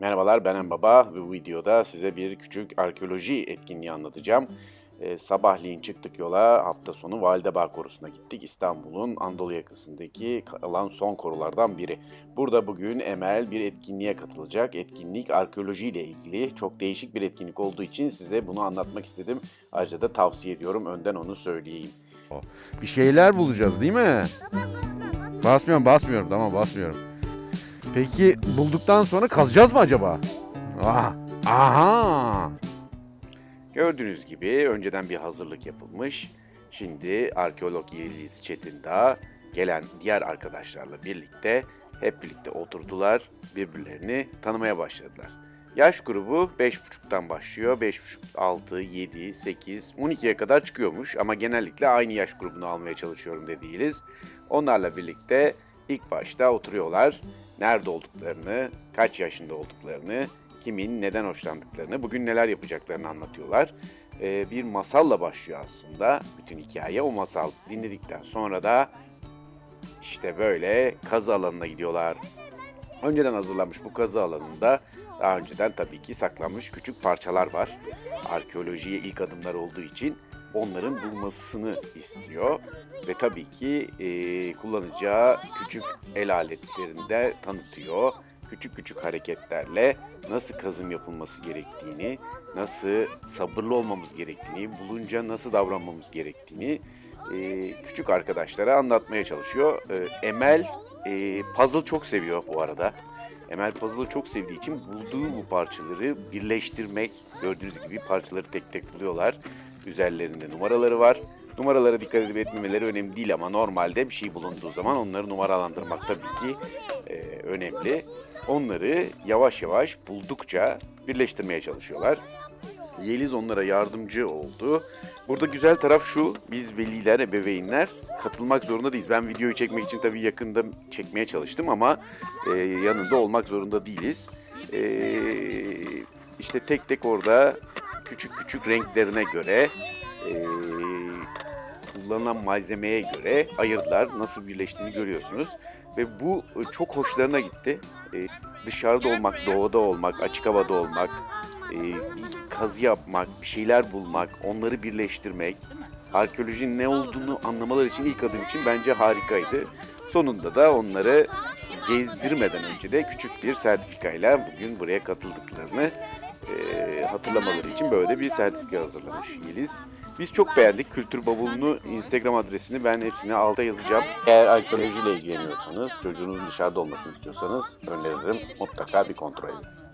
Merhabalar ben En Baba bu videoda size bir küçük arkeoloji etkinliği anlatacağım. Ee, sabahleyin çıktık yola hafta sonu Validebağ Korusu'na gittik. İstanbul'un Anadolu yakasındaki kalan son korulardan biri. Burada bugün Emel bir etkinliğe katılacak. Etkinlik arkeoloji ile ilgili çok değişik bir etkinlik olduğu için size bunu anlatmak istedim. Ayrıca da tavsiye ediyorum önden onu söyleyeyim. Bir şeyler bulacağız değil mi? Basmıyorum basmıyorum tamam basmıyorum. Peki bulduktan sonra kazacağız mı acaba? Ah, aha. Gördüğünüz gibi önceden bir hazırlık yapılmış. Şimdi arkeolog Yeliz Çetin Dağ gelen diğer arkadaşlarla birlikte hep birlikte oturdular, birbirlerini tanımaya başladılar. Yaş grubu 5,5'tan başlıyor. 5,5, 6, 7, 8, 12'ye kadar çıkıyormuş ama genellikle aynı yaş grubunu almaya çalışıyorum dediğiniz. Onlarla birlikte ilk başta oturuyorlar. Nerede olduklarını, kaç yaşında olduklarını, kimin neden hoşlandıklarını, bugün neler yapacaklarını anlatıyorlar. Ee, bir masalla başlıyor aslında bütün hikaye. O masal dinledikten sonra da işte böyle kazı alanına gidiyorlar. Önceden hazırlanmış bu kazı alanında daha önceden tabii ki saklanmış küçük parçalar var. Arkeolojiye ilk adımlar olduğu için onların bulmasını istiyor. Ve tabii ki e, kullanacağı küçük el aletlerini de tanıtıyor. Küçük küçük hareketlerle nasıl kazım yapılması gerektiğini, nasıl sabırlı olmamız gerektiğini, bulunca nasıl davranmamız gerektiğini e, küçük arkadaşlara anlatmaya çalışıyor. E, Emel e, puzzle çok seviyor bu arada. Emel puzzle'ı çok sevdiği için bulduğu bu parçaları birleştirmek, gördüğünüz gibi parçaları tek tek buluyorlar. Üzerlerinde numaraları var. Numaralara dikkat edip etmemeleri önemli değil ama normalde bir şey bulunduğu zaman onları numaralandırmak tabii ki e, önemli. Onları yavaş yavaş buldukça birleştirmeye çalışıyorlar. Yeliz onlara yardımcı oldu. Burada güzel taraf şu, biz veliler, ebeveynler katılmak zorunda değiliz. Ben videoyu çekmek için tabii yakında çekmeye çalıştım ama e, yanında olmak zorunda değiliz. E, işte tek tek orada küçük küçük renklerine göre, e, kullanılan malzemeye göre ayırdılar. Nasıl birleştiğini görüyorsunuz. Ve bu e, çok hoşlarına gitti. E, dışarıda olmak, doğada olmak, açık havada olmak, e, kazı yapmak, bir şeyler bulmak, onları birleştirmek, arkeolojinin ne olduğunu anlamaları için ilk adım için bence harikaydı. Sonunda da onları gezdirmeden önce de küçük bir sertifikayla bugün buraya katıldıklarını e, hatırlamaları için böyle bir sertifika hazırlamış Yeliz. Biz çok beğendik. Kültür Bavulu'nu Instagram adresini ben hepsini alta yazacağım. Eğer arkeolojiyle ilgileniyorsanız, çocuğunuzun dışarıda olmasını istiyorsanız öneririm. Mutlaka bir kontrol edin.